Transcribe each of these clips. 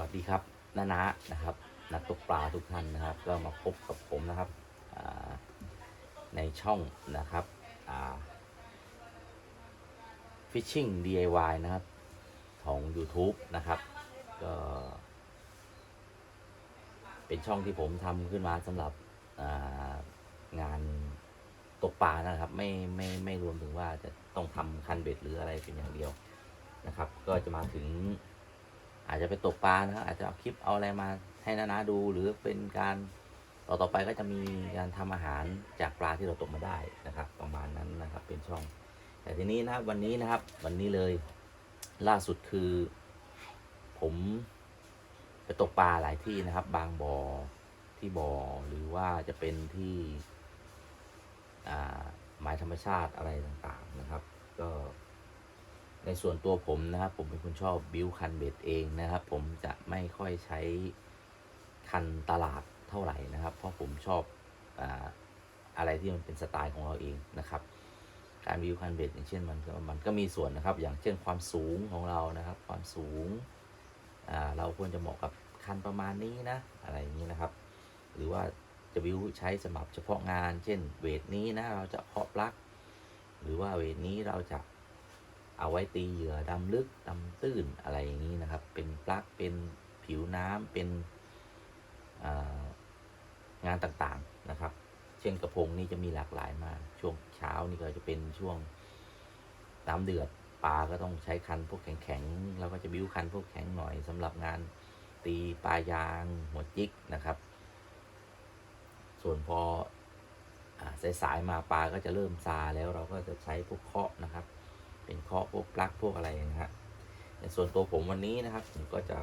วัสดีครับนานะนะครับ นักตกปลาทุกท่านนะครับ ก็มาพบกับผมนะครับในช่องนะครับ Fishing DIY นะครับ ของ YouTube นะครับ ก็ เป็นช่องที่ผมทำขึ้นมาสำหรับางานตกปลานะครับ ไม่ไม่ไม่รวมถึงว่าจะต้องทำคันเบ็ดหรืออะไรเป็นอย่างเดียวนะครับ ก็จะมาถึง อาจจะไปตกปลานะครับอาจจะเอาคลิปเอาอะไรมาให้นานาดูหรือเป็นการต่อต่อไปก็จะมีการทำอาหารจากปลาที่เราตกมาได้นะครับ ประมาณนั้นนะครับเป็นช่อง แต่ทีนี้นะครับวันนี้นะครับวันนี้เลยล่าสุดคือ ผมไปตกปลาหลายที่นะครับ บางบ่อที่บ่อหรือว่าจะเป็นที่อ่าหมายธรรมชาติอะไรต่างๆนะครับ ก็ ในส่วนตัวผมนะครับ ผมเป็นคนชอบบิวคันเบ็ดเองนะครับ ผมจะไม่ค่อยใช้คันตลาดเท่าไหร่นะครับ เพราะผมชอบอาอะไรที่มันเป็นสไตล์ของเราเองนะครับ การบิวคันเบ็ดอย่างเช่นมันก็มันก็มีส่วนนะครับ อย่างเช่นความสูงของเรานะครับ ความสูงเราควรจะเหมาะกับคันประมาณนี้นะอะไรอย่างนี้นะครับ หรือว่าจะบิวใช้สำหรับเฉพาะงาน เช่นเวทนี้นะเราจะเพาะปลั๊กหรือว่าเวทนี้เราจะ เอาไว้ตีเหยื่อดำลึกดำตื้นอะไรอย่างนี้นะครับ เป็นปลั๊กเป็นผิวน้ำเป็นางานต่างๆนะครับ เช่นกระพงนี่จะมีหลากหลายมาก ช่วงเช้านี่ก็จะเป็นช่วงน้ำเดือดปลาก็ต้องใช้คันพวกแข็งๆแล้วก็จะบิ้วคันพวกแข็งหน่อยสำหรับงานตีปลายางหัวจิกนะครับ ส่วนพออสายๆมาปลาก็จะเริ่มซาแล้วเราก็จะใช้พวกเคาะนะครับ เป็นเคาะพวกปลั๊กพวกอะไรนะฮะในส่วนตัวผมวันนี้นะครับ ผมก็จะ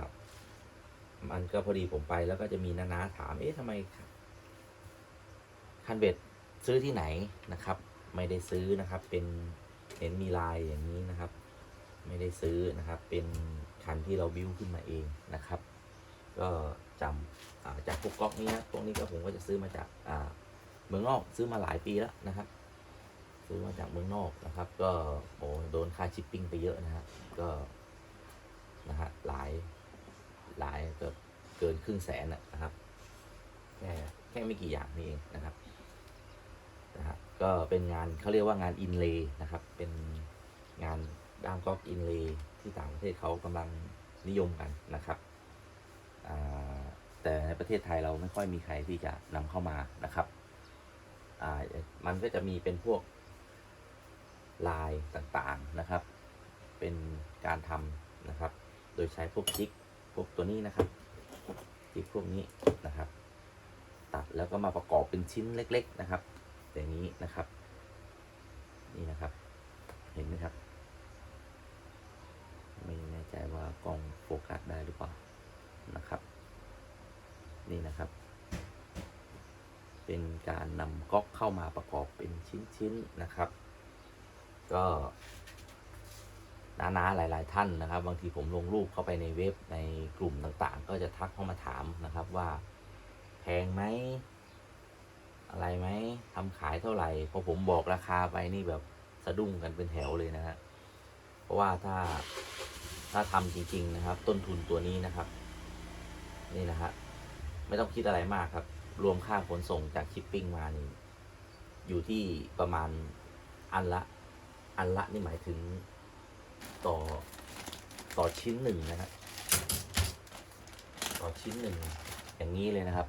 มันก็พอดีผมไปแล้วก็จะมีนานาถาม เอ๊ะทำไม คันเบ็ดซื้อที่ไหนนะครับ ไม่ได้ซื้อนะครับ เป็นเห็นมีลายอย่างนี้นะครับ ไม่ได้ซื้อนะครับ เป็นคันที่เราบิ้วขึ้นมาเองนะครับ ก็จำจากพวกก๊อกนี้นะพวกนี้ก็ผมก็จะซื้อมาจากเมืองนอกซื้อมาหลายปีแล้วนะครับ ซื้อมาจากเมืองนอกนะครับ ก็โอ้โดนค่าชิปปิ้งไปเยอะนะฮะก็นะฮะหลายหลายก็เกินครึ่งแสนนะครับแค่แค่ไม่กี่อย่างนี่เองนะครับนะฮะก็เป็นงานเขาเรียกว่างานอินเลย์นะครับ เป็นงานด้ามก๊อกอินเลย์ที่ต่างประเทศเขากำลังนิยมกันนะครับแต่ในประเทศไทยเราไม่ค่อยมีใครที่จะนำเข้ามานะครับมันก็จะมีเป็นพวก ลายต่างๆนะครับ เป็นการทำนะครับ โดยใช้พวกจิกพวกตัวนี้นะครับจิกพวกนี้นะครับ ตัดแล้วก็มาประกอบเป็นชิ้นเล็ก ๆนะครับอย่างนี้นะครับ นี่นะครับ เห็นไหมครับ ไม่แน่ใจว่ากล้องโฟกัสได้หรือเปล่านะครับ นี่นะครับเป็นการนำก๊อกเข้ามาประกอบเป็นชิ้นๆนะครับ ก็น้าๆหลาย ๆ ท่านนะครับ บางทีผมลงรูปเข้าไปในเว็บในกลุ่มต่างๆ ก็จะทักเข้ามาถามนะครับว่าแพงไหมอะไรไหมทำขายเท่าไหร่พอผมบอกราคาไปนี่แบบสะดุ้งกันเป็นแถวเลยนะฮะเพราะว่าถ้าถ้าทำจริง ๆ นะครับ ต้นทุนตัวนี้นะครับ นี่นะฮะไม่ต้องคิดอะไรมากครับ รวมค่าขนส่งจากชิปปิ้งมานี่อยู่ที่ประมาณอันละ อันละนี่หมายถึงต่อต่อชิ้นหนึ่งนะครับ ต่อชิ้นหนึ่งอย่างนี้เลยนะครับ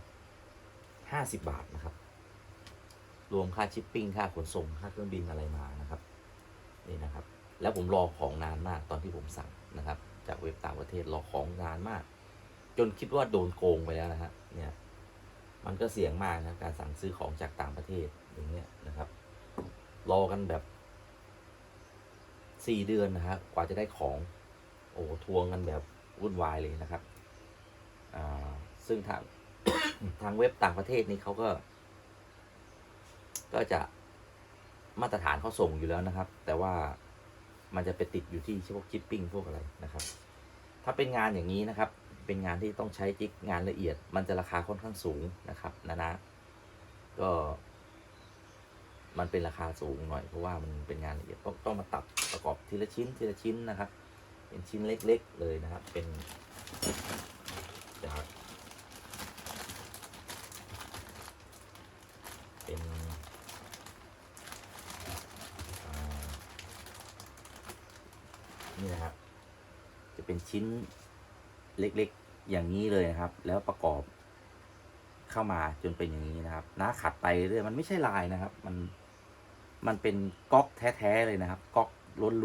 ห้าสิบบาทนะครับ รวมค่าชิปปิ้งค่าขนส่งค่าเครื่องบินอะไรมานะครับ นี่นะครับ แล้วผมรอของนานมากตอนที่ผมสั่งนะครับ จากเว็บต่างประเทศรอของนานมาก จนคิดว่าโดนโกงไปแล้วนะฮะเนี่ยมันก็เสี่ยงมากนะการสั่งซื้อของจากต่างประเทศอย่างเงี้ยนะครับ รอกันแบบ สี่เดือนนะฮะกว่าจะได้ของ โอ้ทวงกันแบบวุ่นวายเลยนะครับอ่าซึ่งทางทางเว็บต่างประเทศนี่เขาก็ ก็จะมาตรฐานเขาส่งอยู่แล้วนะครับ แต่ว่ามันจะไปติดอยู่ที่พวกชิปปิ้งพวกอะไรนะครับ ถ้าเป็นงานอย่างนี้นะครับ เป็นงานที่ต้องใช้จิกงานละเอียด มันจะราคาค่อนข้างสูงนะครับนะนะก็ มันเป็นราคาสูงหน่อยเพราะว่ามันเป็นงานละเอียดต้องต้องมาตัดประกอบทีละชิ้นทีละชิ้นนะครับ เป็นชิ้นเล็กๆเลยนะครับ เป็นะครับเป็นนี่นะครับ จะเป็นชิ้นเล็กๆอย่างนี้เลยนะครับ แล้วประกอบเข้ามาจนเป็นอย่างนี้นะครับน้าขัดไปเรื่อยมันไม่ใช่ลายนะครับ มัน มันเป็นก๊อกแท้ๆเลยนะครับ ก๊อก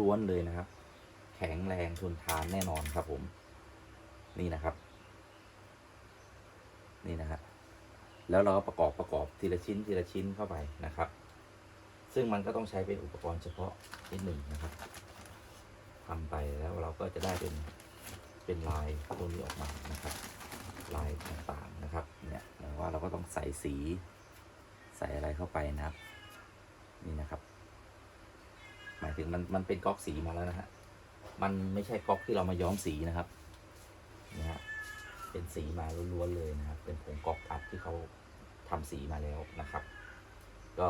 ล้วนๆเลยนะครับ แข็งแรงทนทานแน่นอนครับผม นี่นะครับ นี่นะครับแล้วเราก็ประกอบประกอบทีละชิ้นทีละชิ้นเข้าไปนะครับ ซึ่งมันก็ต้องใช้เป็นอุปกรณ์เฉพาะนิดหนึ่งนะครับทำไปแล้วเราก็จะได้เป็นเป็นลายตัวนี้ออกมานะครับ ลายต่างๆนะครับ เนี่ยว่าเราก็ต้องใส่สีใส่อะไรเข้าไปนะครับ นี่นะครับ หมายถึงมันมันเป็นก๊อกสีมาแล้วนะฮะมันไม่ใช่ก๊อกที่เรามาย้อมสีนะครับนะฮะเป็นสีมาล้วนๆเลยนะครับ เป็นผงก๊อกอัดที่เขาทำสีมาแล้วนะครับ ก็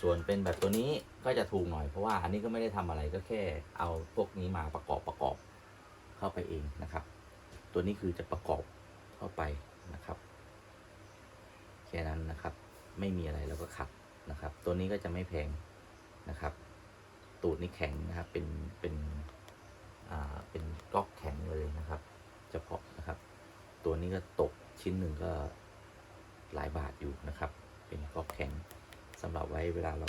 ส่วนเป็นแบบตัวนี้ก็จะถูกหน่อยเพราะว่าอันนี้ก็ไม่ได้ทำอะไรก็แค่เอาพวกนี้มาประกอบประกอบเข้าไปเองนะครับ ตัวนี้คือจะประกอบเข้าไปนะครับ แค่นั้นนะครับ ไม่มีอะไรแล้วก็ขัด นะครับ ตัวนี้ก็จะไม่แพงนะครับ ตูดนี่แข็งนะครับ เป็น เป็น อ่า เป็นก๊อกแข็งเลยนะครับ เฉพาะนะครับ ตัวนี้ก็ตกชิ้นหนึ่งก็หลายบาทอยู่นะครับ เป็นก๊อกแข็งสำหรับไว้เวลาเรา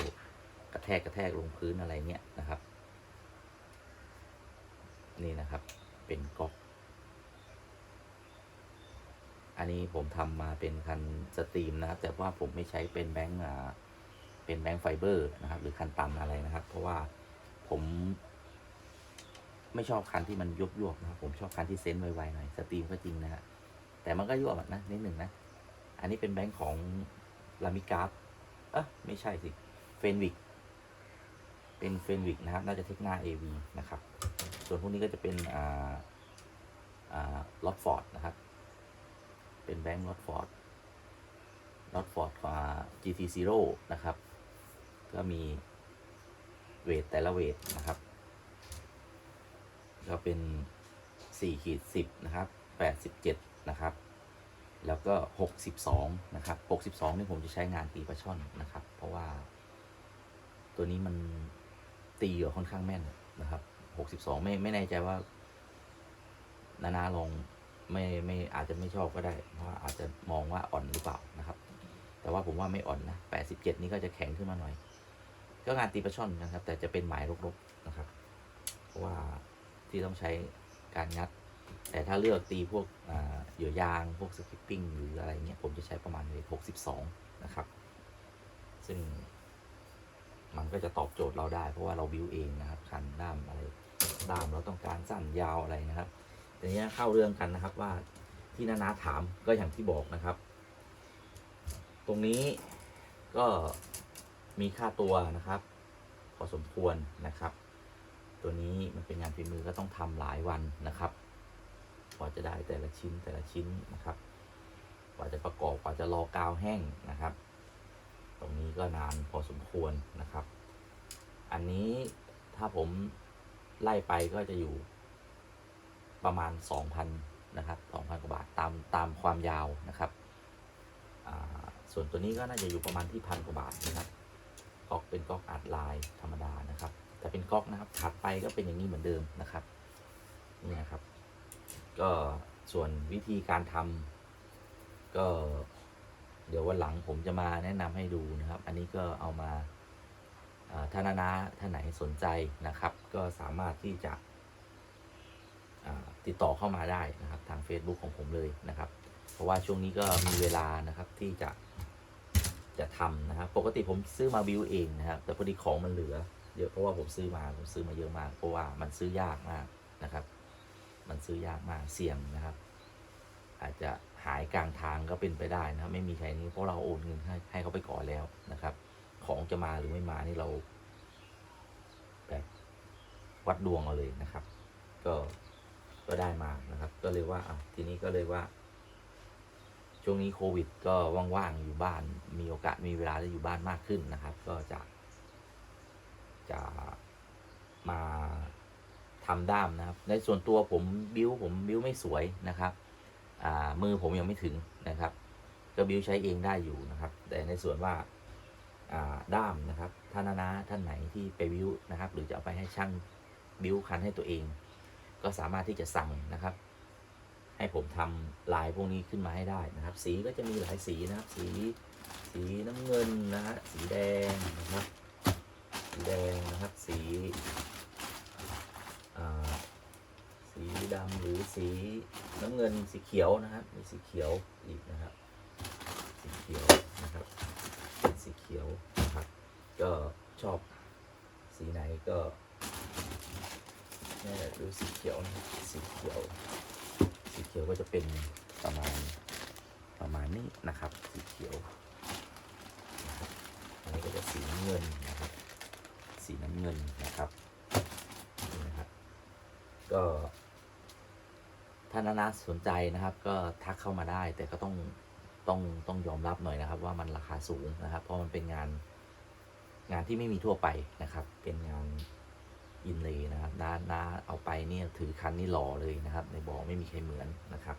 กระแทกกระแทกลงพื้นอะไรเนี้ยนะครับ นี่นะครับ เป็นก๊อก อันนี้ผมทำมาเป็นคันสตรีมนะครับ แต่ว่าผมไม่ใช้เป็นแบงค์อ่า เป็นแบงค์ไฟเบอร์นะครับ หรือคันตันอะไรนะครับ เพราะว่าผม ไม่ชอบคันที่มันยุบยวบนะครับ ผมชอบคันที่เซนไวๆหน่อยสตรีมก็จริงนะฮะแต่มันก็ยวบนะนิดหนึ่งนะ อันนี้เป็นแบงค์ของลามิกาฟเอ๊ะไม่ใช่สิเฟนวิกเป็นเฟนวิกนะครับ น่าจะเทคนาเอวีนะครับ ส่วนพวกนี้ก็จะเป็นอ่าอ่าลอตฟอร์ดนะครับ เป็นแบงค์ลอตฟอร์ดลอตฟอร์ดกว่า GT Zero นะครับ ก็มีเวทแต่ละเวทนะครับ ก็เป็น4ขีด10 นะครับ 87 นะครับ แล้วก็ 62 นะครับ 62 นี่ผมจะใช้งานตีปลาช่อนนะครับ เพราะว่าตัวนี้มันตีเหยื่อค่อนข้างแม่นนะครับ 62 ไม่ไม่แน่ใจว่า นานาลองไม่ไม่อาจจะไม่ชอบก็ได้ เพราะว่าอาจจะมองว่าอ่อนหรือเปล่านะครับ แต่ว่าผมว่าไม่อ่อนนะ 87 นี่ก็จะแข็งขึ้นมาหน่อย ก็งานตีปลาช่อนนะครับ แต่จะเป็นหมายรกๆนะครับ เพราะว่าที่ต้องใช้การงัด แต่ถ้าเลือกตีพวกอ่าเหยื่อยางพวกสกิปปิ้งหรืออะไรเงี้ยผมจะใช้ประมาณเวท62นะครับ ซึ่งมันก็จะตอบโจทย์เราได้ เพราะว่าเราบิวเองนะครับคันด้ามอะไรด้ามเราต้องการสั้นยาวอะไรนะครับทีนี้เข้าเรื่องกันนะครับว่าที่นานาถามก็อย่างที่บอกนะครับ ตรงนี้ก็ มีค่าตัวนะครับ พอสมควรนะครับ ตัวนี้มันเป็นงานฝีมือก็ต้องทำหลายวันนะครับกว่าจะได้แต่ละชิ้นแต่ละชิ้นนะครับ กว่าจะประกอบกว่าจะรอกาวแห้งนะครับ ตรงนี้ก็นานพอสมควรนะครับ อันนี้ถ้าผมไล่ไปก็จะอยู่ประมาณ 2,000นะครับ2,000กว่าบาทตามตามความยาวนะครับ ส่วนตัวนี้ก็น่าจะอยู่ประมาณที่พันกว่าบาทนะครับ ก๊อกเป็นก๊อกอัดลายธรรมดานะครับ แต่เป็นก๊อกนะครับถัดไปก็เป็นอย่างนี้เหมือนเดิมนะครับนี่นะครับ ก็ส่วนวิธีการทำก็ เดี๋ยววันหลังผมจะมาแนะนำให้ดูนะครับ อันนี้ก็เอามาอ่าท่านาท่านไหนสนใจนะครับ ก็สามารถที่จะติดต่อเข้ามาได้นะครับ ทาง Facebook ของผมเลยนะครับ เพราะว่าช่วงนี้ก็มีเวลานะครับที่จะ จะทำนะครับ ปกติผมซื้อมาบิวเองนะครับ แต่พอดีของมันเหลือเยอะเพราะว่าผมซื้อมาผมซื้อมาเยอะมาก เพราะว่ามันซื้อยากมากนะครับ มันซื้อยากมากเสี่ยงนะครับ อาจจะหายกลางทางก็เป็นไปได้นะไม่มีใครนี้เพราะเราโอนเงินให้ให้เขาไปก่อนแล้วนะครับ ของจะมาหรือไม่มานี่เราแบบวัดดวงเอาเลยนะครับ ก็ก็ได้มานะครับ ก็เลยว่าอะทีนี้ก็เลยว่า ช่วงนี้โควิด ก็ว่างๆอยู่บ้าน มีโอกาสมีเวลาได้อยู่บ้านมากขึ้นนะครับ ก็จะจะมาทำด้ามนะครับ ในส่วนตัวผมบิ้วผมบิ้วไม่สวยนะครับอ่ามือผมยังไม่ถึงนะครับ ก็บิ้วใช้เองได้อยู่นะครับ แต่ในส่วนว่าอ่าด้ามนะครับท่านนานาท่านไหนที่ไปบิ้วนะครับ หรือจะเอาไปให้ช่างบิ้วคันให้ตัวเอง ก็สามารถที่จะสั่งนะครับ ให้ผมทำลายพวกนี้ขึ้นมาให้ได้นะครับ สีก็จะมีหลายสีนะครับ สีสีน้ำเงินนะฮะสีแดงนะครับสีแดงนะครับสีสีดำหรือสีน้ำเงินสีเขียวนะครับมีสีเขียวอีกนะครับ สีเขียวนะครับเป็นสีเขียวนะครับ ก็ชอบสีไหนก็นี่ยดูสีเขียวนะสีเขียว เขียวก็จะเป็นประมาณประมาณนี้นะครับสีเขียวนะอันนี้ก็จะสีน้ำเงินนะครับ สีน้ำเงินนะครับนี่นะครับ ก็ถ้านานาสนใจนะครับ ก็ทักเข้ามาได้ แต่ก็ต้องต้องต้องยอมรับหน่อยนะครับ ว่ามันราคาสูงนะครับ เพราะมันเป็นงานงานที่ไม่มีทั่วไปนะครับ เป็นงาน อินเลยนะครับน้าน้าเอาไปเนี่ยถือคันนี่หล่อเลยนะครับ ในบอกไม่มีใครเหมือนนะครับ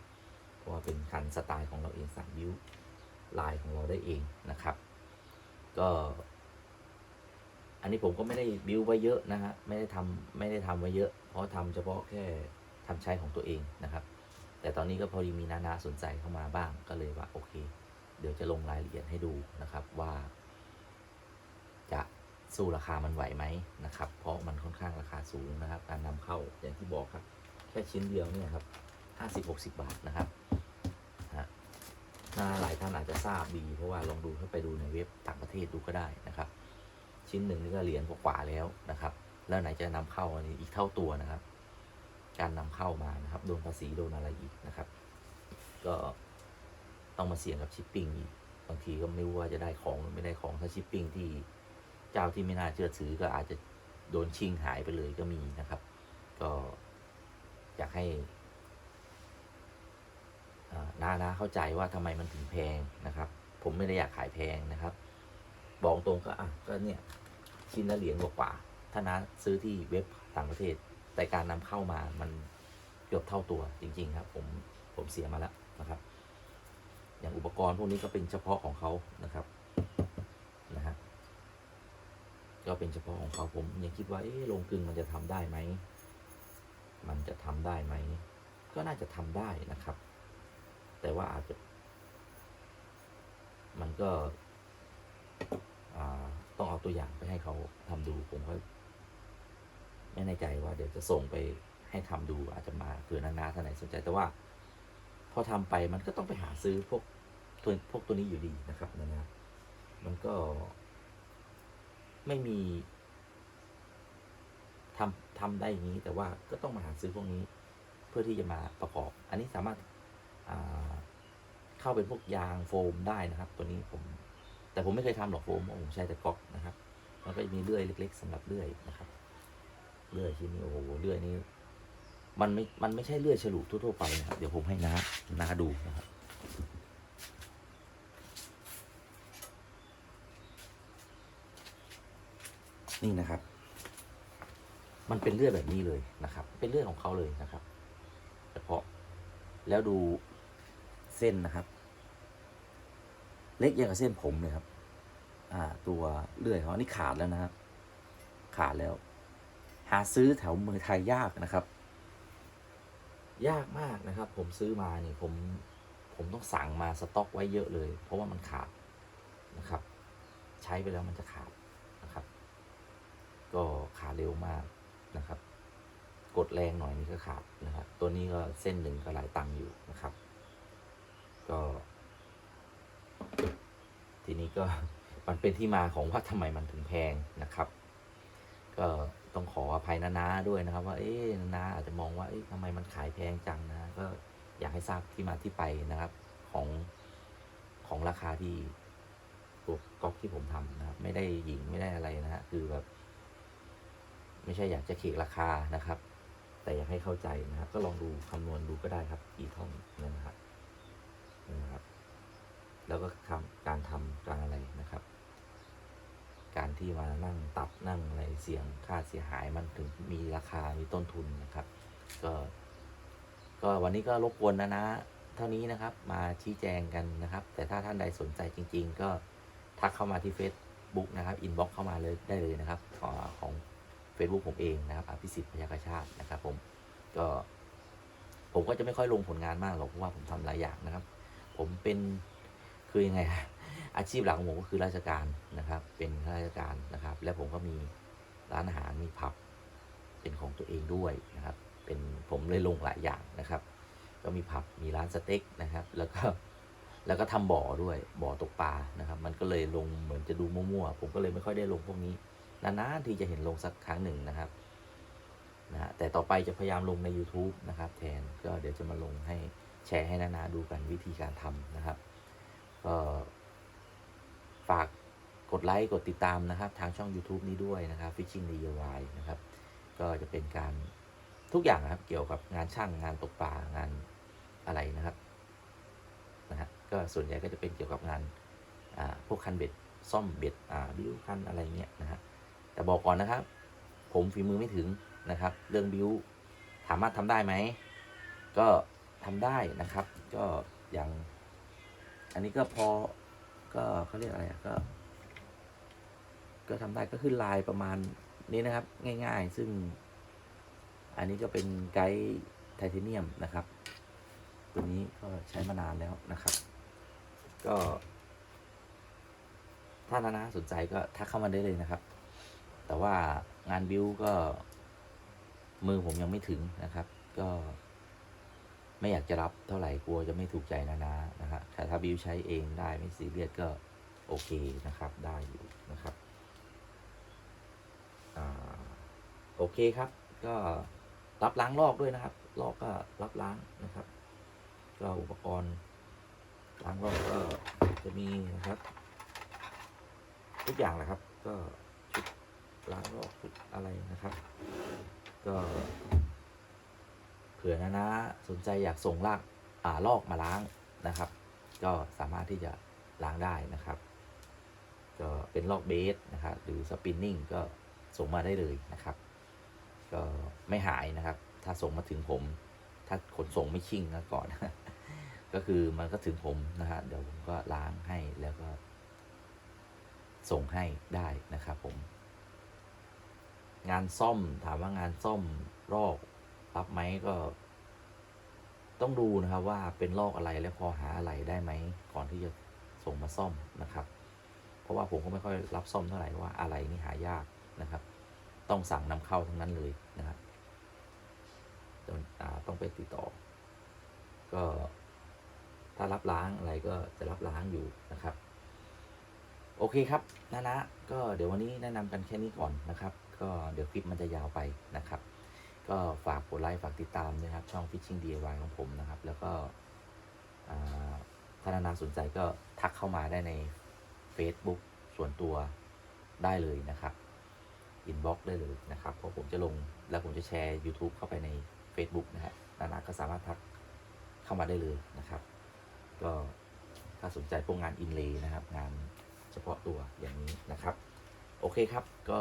เพราะว่าเป็นคันสไตล์ของเราเองสั่งบิวลายของเราได้เองนะครับ ก็ อันนี้ผมก็ไม่ได้บิ้วไว้เยอะนะฮะไม่ได้ทำไม่ได้ทำไว้เยอะ เพราะทำเฉพาะแค่ทำใช้ของตัวเองนะครับ แต่ตอนนี้ก็พอดีมีนานาสนใจเข้ามาบ้างก็เลยว่าโอเค เดี๋ยวจะลงรายละเอียดให้ดูนะครับว่า สู้ราคามันไหวไหมนะครับ เพราะมันค่อนข้างราคาสูงนะครับ การนำเข้าอย่างที่บอกครับ แค่ชิ้นเดียวเนี่ยครับห้าสิบหกสิบาทนะครับนะฮะถ้าหลายท่านอาจจะทราบดี เพราะว่าลองดูเข้าไปดูในเว็บต่างประเทศดูก็ได้นะครับ ชิ้นหนึ่งนี่ก็เหรียญกว่าแล้วนะครับ แล้วไหนจะนำเข้าอันนี้อีกเท่าตัวนะครับ การนำเข้ามานะครับโดนภาษีโดนอะไรอีกนะครับ ก็ต้องมาเสี่ยงกับชิปปิ้งอีกบางทีก็ไม่รู้ว่าจะได้ของหรือไม่ได้ของถ้าชิปปิ้งที่ เจ้าที่ไม่น่าเชื่อถือก็อาจจะโดนชิงหายไปเลยก็มีนะครับ ก็อยากให้อ่าน้าเข้าใจว่าทำไมมันถึงแพงนะครับ ผมไม่ได้อยากขายแพงนะครับ บอกตรงก็อะก็เนี่ยชิ้นละเหรียญกว่าถ้านะซื้อที่เว็บต่างประเทศ แต่การนำเข้ามามันเกือบเท่าตัวจริง ๆ ครับ ผมผมเสียมาแล้วนะครับ อย่างอุปกรณ์พวกนี้ก็เป็นเฉพาะของเขานะครับนะฮะ ก็เป็นเฉพาะของเขาผมยังคิดว่าเอ๊ะโรงกลึงมันจะทำได้ไหม มันจะทำได้ไหม ก็น่าจะทำได้นะครับ แต่ว่าอาจจะ มันก็ต้องเอาตัวอย่างไปให้เขาทำดูผมก็ไม่แน่ใจว่าเดี๋ยวจะส่งไปให้ทำดูอาจจะมาเผื่อนานาท่านไหนสนใจ แต่ว่า พอทำไปมันก็ต้องไปหาซื้อพวกตัวพวกตัวนี้อยู่ดีนะครับนานามันก็ ไม่มีทำทำได้อย่างนี้ แต่ว่าก็ต้องมาหาซื้อพวกนี้ เพื่อที่จะมาประกอบ อันนี้สามารถเข้าเป็นพวกยางโฟมได้นะครับ ตัวนี้ผม แต่ผมไม่เคยทำหรอกโฟมผมใช้แต่ก๊อกนะครับมันก็จะมีเลื่อยเล็ก ๆสำหรับเลื่อยนะครับเลื่อยชิ้นนี้โอ้โหเลื่อยนี้ มันไม่มันไม่ใช่เลื่อยฉลุทั่วๆไปนะครับ เดี๋ยวผมให้น้าน้าดูนะครับ นี่นะครับ มันเป็นเลือยแบบนี้เลยนะครับ เป็นเลือยของเขาเลยนะครับ เฉพาะแล้วดูเส้นนะครับ เล็กย่างกับเส้นผมเลยครับ อ่า ตัวเลือยเขานนี้ขาดแล้วนะครับ ขาดแล้ว หาซื้อแถวเมืองไทยยากนะครับ ยากมากนะครับ ผมซื้อมาเนี่ยผมผมต้องสั่งมาสต็อกไว้เยอะเลย เพราะว่ามันขาดนะครับ ใช้ไปแล้วมันจะขาด ก็ขาดเร็วมากนะครับ กดแรงหน่อยนี่ก็ขาดนะครับ ตัวนี้ก็เส้นหนึ่งก็หลายตังค์อยู่นะครับ ก็ ทีนี้ก็มันเป็นที่มาของว่าทำไมมันถึงแพงนะครับ ก็ต้องขออภัยนานาด้วยนะครับ ว่าเอ๊ะนานาอาจจะมองว่าเอ๊ะทำไมมันขายแพงจังนะ ก็อยากให้ทราบที่มาที่ไปนะครับของของราคาที่ตัวก๊อกที่ผมทำนะครับ ไม่ได้หญิงไม่ได้อะไรนะฮะคือแบบ ไม่ใช่อยากจะเขกราคานะครับ แต่อยากให้เข้าใจนะครับ ก็ลองดูคำนวณดูก็ได้ครับกี่ท่อนนะครับนะครับ แล้วก็ทำการทำการอะไรนะครับ การที่มานั่งตัดนั่งอะไรเสี่ยงค่าเสียหายมันถึงมีราคามีต้นทุนนะครับ ก็ ก็วันนี้ก็รบกวนนะนะเท่านี้นะครับ มาชี้แจงกันนะครับ แต่ถ้าท่านใดสนใจจริง ๆ ก็ทักเข้ามาที่ Facebook นะครับ อินบ็อกเข้ามาเลยได้เลยนะครับ ของ Facebook ผมเองนะครับอภิสิทธิ์พยากชาตินะครับผมก็ผมก็จะไม่ค่อยลงผลงานมากหรอกเพราะว่าผมทำหลายอย่างนะครับ ผมเป็นคือยังไงอะอาชีพหลักของผมก็คือราชการนะครับ เป็นข้าราชการนะครับ และผมก็มีร้านอาหารมีผับเป็นของตัวเองด้วยนะครับ เป็นผมเลยลงหลายอย่างนะครับ ก็มีผับมีร้านสเต็กนะครับ แล้วก็แล้วก็ทำบ่อด้วยบ่อตกปลานะครับ มันก็เลยลงเหมือนจะดูมั่วๆผมก็เลยไม่ค่อยได้ลงพวกนี้ นานๆที่จะเห็นลงสักครั้งหนึ่งนะครับนะฮะแต่ต่อไปจะพยายามลงใน YouTube นะครับแทนก็เดี๋ยวจะมาลงให้แชร์ให้นานาดูกันวิธีการทำนะครับก็ฝากกดไลค์กดติดตามนะครับ ทางช่อง YouTube นี้ด้วยนะครับ Fishing DIY นะครับ ก็จะเป็นการทุกอย่างนะครับเกี่ยวกับงานช่างงานตกปลางานอะไรนะครับนะฮะก็ส่วนใหญ่ก็จะเป็นเกี่ยวกับงานพวกคันเบ็ดซ่อมเบ็ดอ่าบิวคันอะไรเงี้ยนะฮะ แต่บอกก่อนนะครับ ผมฝีมือไม่ถึงนะครับ เรื่องบิวถามารถทำได้ไหม ก็ทำได้นะครับ ก็อย่าง อันนี้ก็พอก็เขาเรียกอะไรก็ ก็ทำได้ก็ขึ้นลายประมาณนี้นะครับ ง่าย ๆ ซึ่ง อันนี้ก็เป็นไกด์ไทเทเนียมนะครับ ตัวนี้ก็ใช้มานานแล้วนะครับ ก็ ถ้านานาสนใจก็ทักเข้ามาได้เลยนะครับ แต่ว่างานบิวก็ มือผมยังไม่ถึงนะครับ ก็ ไม่อยากจะรับเท่าไหร่กลัวจะไม่ถูกใจนานานะฮะแต่ถ้าบิวใช้เองได้ไม่ซีเรียสก็โอเคนะครับ ได้อยู่นะครับอโอเคครับ ก็รับล้างลอกด้วยนะครับ ลอกก็รับล้างนะครับ ก็อุปกรณ์ล้างลอกก็จะมีนะครับ ทุกอย่างแหละครับ ก็ ล้างลอกอะไรนะครับ ก็เผื่อนะนะสนใจอยากส่งลากอ่าลอกมาล้างนะครับ ก็สามารถที่จะล้างได้นะครับ ก็เป็นลอกเบสนะครับหรือสปินนิ่งก็ส่งมาได้เลยนะครับ ก็ไม่หายนะครับ ถ้าส่งมาถึงผม ถ้าขนส่งไม่ชิ่งนะก่อน ก็คือมันก็ถึงผมนะฮะเดี๋ยวผมก็ล้างให้แล้วก็ส่งให้ได้นะครับผม งานซ่อม ถามว่างานซ่อมลอกรับไหมก็ ต้องดูนะครับว่าเป็นลอกอะไรและพอหาอะไรได้ไหมก่อนที่จะส่งมาซ่อมนะครับ เพราะว่าผมก็ไม่ค่อยรับซ่อมเท่าไหร่ว่าอะไรนี่หายากนะครับ ต้องสั่งนำเข้าทั้งนั้นเลยนะครับต้องอ่าต้องไปติดต่อ ก็ถ้ารับล้างอะไรก็จะรับล้างอยู่นะครับ โอเคครับนะนะก็เดี๋ยววันนี้แนะนำกันแค่นี้ก่อนนะครับ ก็เดี๋ยวคลิปมันจะยาวไปนะครับ ก็ฝากกดไลค์ฝากติดตามด้วยครับ ช่อง Fishing DIY ของผมนะครับ แล้วก็อ่าถ้านานาสนใจก็ทักเข้ามาได้ใน Facebook ส่วนตัวได้เลยนะครับอินบ็อกได้เลยนะครับ เพราะผมจะลงแล้วผมจะแชร์ YouTube เข้าไปใน Facebook นะฮะนานาก็สามารถทักเข้ามาได้เลยนะครับ ก็ถ้าสนใจพวกงานอินเลย์นะครับ งานเฉพาะตัวอย่างนี้นะครับ โอเคครับก็